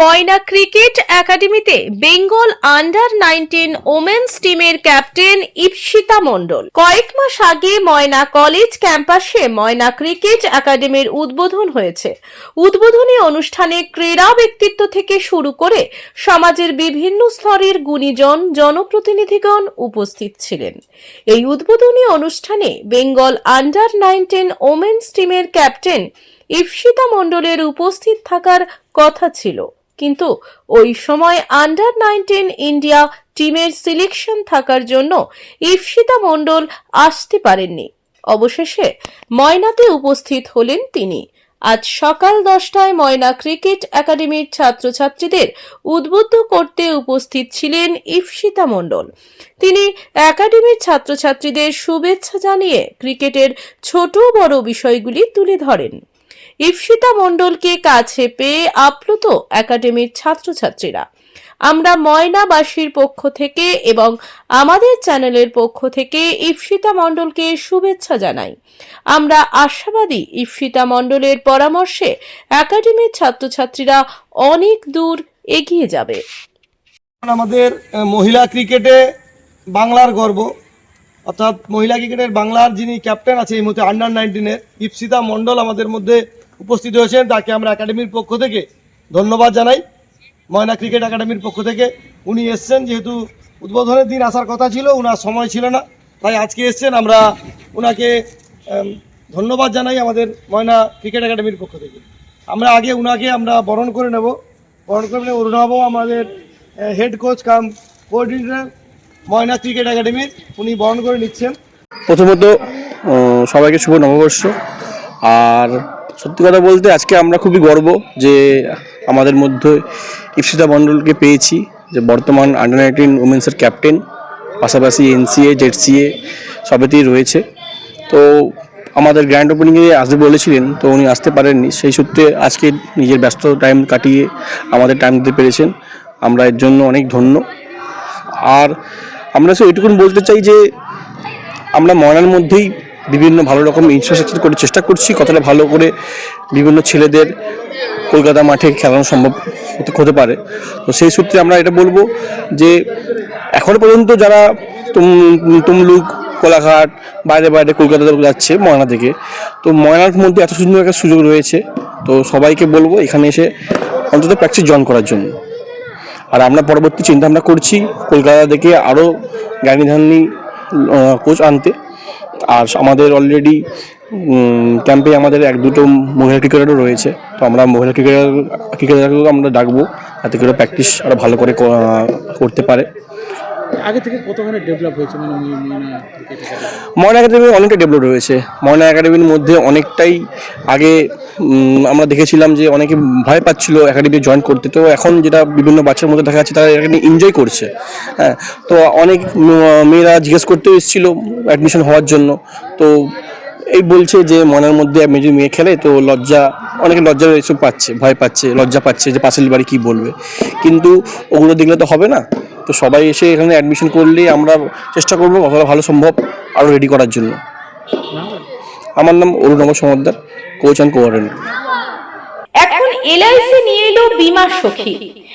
ময়না cricket একাডেমিতে Bengal under nineteen women's টিমের captain Ipsita Mondal. কয়েক মাস আগে ময়না কলেজ ক্যাম্পাসে ময়না ক্রিকেট একাডেমির উদ্বোধন হয়েছে। উদ্বোধনী অনুষ্ঠানে ক্রীড়া ব্যক্তিত্ব থেকে শুরু করে সমাজের বিভিন্ন স্তরের গুণীজন জনপ্রতিনিধিগণ উপস্থিত ছিলেন। এই উদ্বোধনী অনুষ্ঠানে বেঙ্গল আন্ডার নাইনটিন ওমেন্স টিমের ক্যাপ্টেন ইপসিতা মণ্ডলের উপস্থিত থাকার কথা ছিল। কিন্তু ওই সময় আন্ডার নাইনটিন ইন্ডিয়া টিমের সিলেকশন থাকার জন্য ইপসিতা মণ্ডল আসতে পারেননি। অবশেষে ময়নাতে উপস্থিত হলেন তিনি। আজ সকাল দশটায় ময়না ক্রিকেট একাডেমির ছাত্রছাত্রীদের উদ্বুদ্ধ করতে উপস্থিত ছিলেন ইপসিতা মণ্ডল। তিনি একাডেমির ছাত্রছাত্রীদের শুভেচ্ছা জানিয়ে ক্রিকেটের ছোট বড় বিষয়গুলি তুলে ধরেন। ইপসিতা মণ্ডলকে কাছে পেয়ে আপ্লুত একাডেমির ছাত্রছাত্রীরা। আমরা ময়নাবাসীর পক্ষ থেকে এবং আমাদের চ্যানেলের পক্ষ থেকে ইপসিতা মণ্ডলকে শুভেচ্ছা জানাই। আমরা আশাবাদী ইপসিতা মণ্ডলের পরামর্শে একাডেমির ছাত্রছাত্রীরা অনেক দূর এগিয়ে যাবে। আমাদের মহিলা ক্রিকেটে বাংলার গর্ব। অর্থাৎ মহিলা ক্রিকেটের বাংলার যিনি ক্যাপ্টেন আছে এই মুহূর্তে আন্ডার নাইনটিনের ইপসিতা মণ্ডল আমাদের মধ্যে উপস্থিত হয়েছেন, তাকে আমরা একাডেমির পক্ষ থেকে ধন্যবাদ জানাই। ময়না ক্রিকেট একাডেমির পক্ষ থেকে। উনি এসছেন, যেহেতু উদ্বোধনের দিন আসার কথা ছিল ওনার সময় ছিল না, তাই আজকে এসছেন। আমরা ওনাকে ধন্যবাদ জানাই আমাদের ময়না ক্রিকেট একাডেমির পক্ষ থেকে। আমরা আগে ওনাকে আমরা বরণ করে নেব। বরণ করে নেব অরুণাবু আমাদের head coach cum coordinator Moyna cricket একাডেমির উনি বরণ করে নিচ্ছেন। প্রথমত সবাইকে শুভ নববর্ষ। আর সত্যি কথা বলতে আজকে আমরা খুবই গর্ব যে আমাদের মধ্যে ইপসিতা মণ্ডলকে পেয়েছি, যে বর্তমান আন্ডার নাইনটিন উমেন্সের ক্যাপ্টেন, পাশাপাশি এনসিএ, জেডসিএ সবেতেই রয়েছে। তো আমাদের গ্র্যান্ড ওপেনিংয়ে আসবে বলেছিলেন, তো উনি আসতে পারেননি। সেই সূত্রে আজকে নিজের ব্যস্ত টাইম কাটিয়ে আমাদের টাইম দিতে পেরেছেন। আমরা এর জন্য অনেক ধন্য। আর আমরা শুধু এটুকুন বলতে চাই যে আমরা ময়নার মধ্যেই বিভিন্ন ভালো রকম ইনফ্রাস্ট্রাকচার করে চেষ্টা করছি, কতটা ভালো করে বিভিন্ন ছেলেদের কলকাতা মাঠে খেলানো সম্ভব হতে পারে। তো সেই সূত্রে আমরা এটা বলব যে, এখনও পর্যন্ত যারা তুম, তুমলুক, কোলাঘাট, বাইরে বাইরে কলকাতাতে যাচ্ছে ময়না থেকে, তো ময়নার মধ্যে এত সুন্দর একটা সুযোগ রয়েছে, তো সবাইকে বলব এখানে এসে অন্তত প্র্যাকটিস জয়েন করার জন্য। আর আমরা পরবর্তী চিন্তা ভাবনা করছি কলকাতা থেকে আরও জ্ঞানী ধানী কোচ আনতে। আর আমাদের অলরেডি ক্যাম্পে আমাদের এক দুটো মহিলা ক্রিকেটারও রয়েছে। তো আমরা মহিলা ক্রিকেটার ক্রিকেটারকেও আমরা ডাকবো। যাতে করে প্র্যাকটিস আরও ভালো করে করতে পারে। আগে থেকে কতখানি ডেভেলপ হয়েছে? মানে ময়না একাডেমি অনেকটা ডেভেলপ রয়েছে। ময়না একাডেমির মধ্যে অনেকটাই আগে আমরা দেখেছিলাম যে অনেকে ভয় পাচ্ছিল একাডেমি জয়েন করতে। তো এখন যেটা বিভিন্ন বাচ্চার মধ্যে দেখা যাচ্ছে, তারা এখানে এনজয় করছে। হ্যাঁ তো অনেক মেয়েরা জিজ্ঞেস করতেও এসেছিল অ্যাডমিশন হওয়ার জন্য। তো এই বলছে যে মনের মধ্যে মেয়ে মেয়ে খেলে, তো লজ্জা, অনেকে লজ্জা এসব পাচ্ছে, ভয় পাচ্ছে, লজ্জা পাচ্ছে যে পাশের বাড়ি কী বলবে। কিন্তু ওগুলো দেখলে তো হবে না। তো সবাই এসে এখানে অ্যাডমিশন করলে আমরা চেষ্টা করব কতটা ভালো সম্ভব আরও রেডি করার জন্য। আমার নাম Arunam Samaddar coach and coordinator এখন এলআইসি নিয়ে এলো বিমা সখী।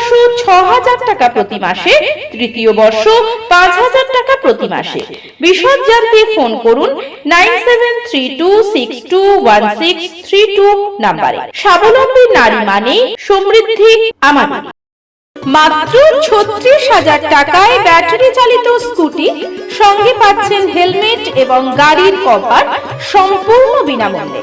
বর্ষ ছ হাজার টাকা প্রতি মাসে, তৃতীয় বর্ষ পাঁচ হাজার টাকা প্রতি মাসে। বিশদ জানতে ফোন করুন nine seven three two six two one six three two নাম্বারে। স্বাবলম্বী নারী মানে সমৃদ্ধি মাত্র ছত্রিশ হাজার টাকায় ব্যাটারি চালিত স্কুটি, সঙ্গে পাচ্ছেন হেলমেট এবং গাড়ির কভার সম্পূর্ণ বিনামূল্যে।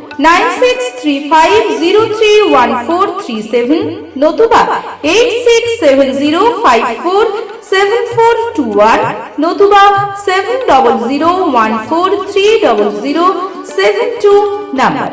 nine six three five zero three one four three seven. নতুবা eight six seven zero five four seven four two one. নতুবা seven double zero one four three double zero seven two number.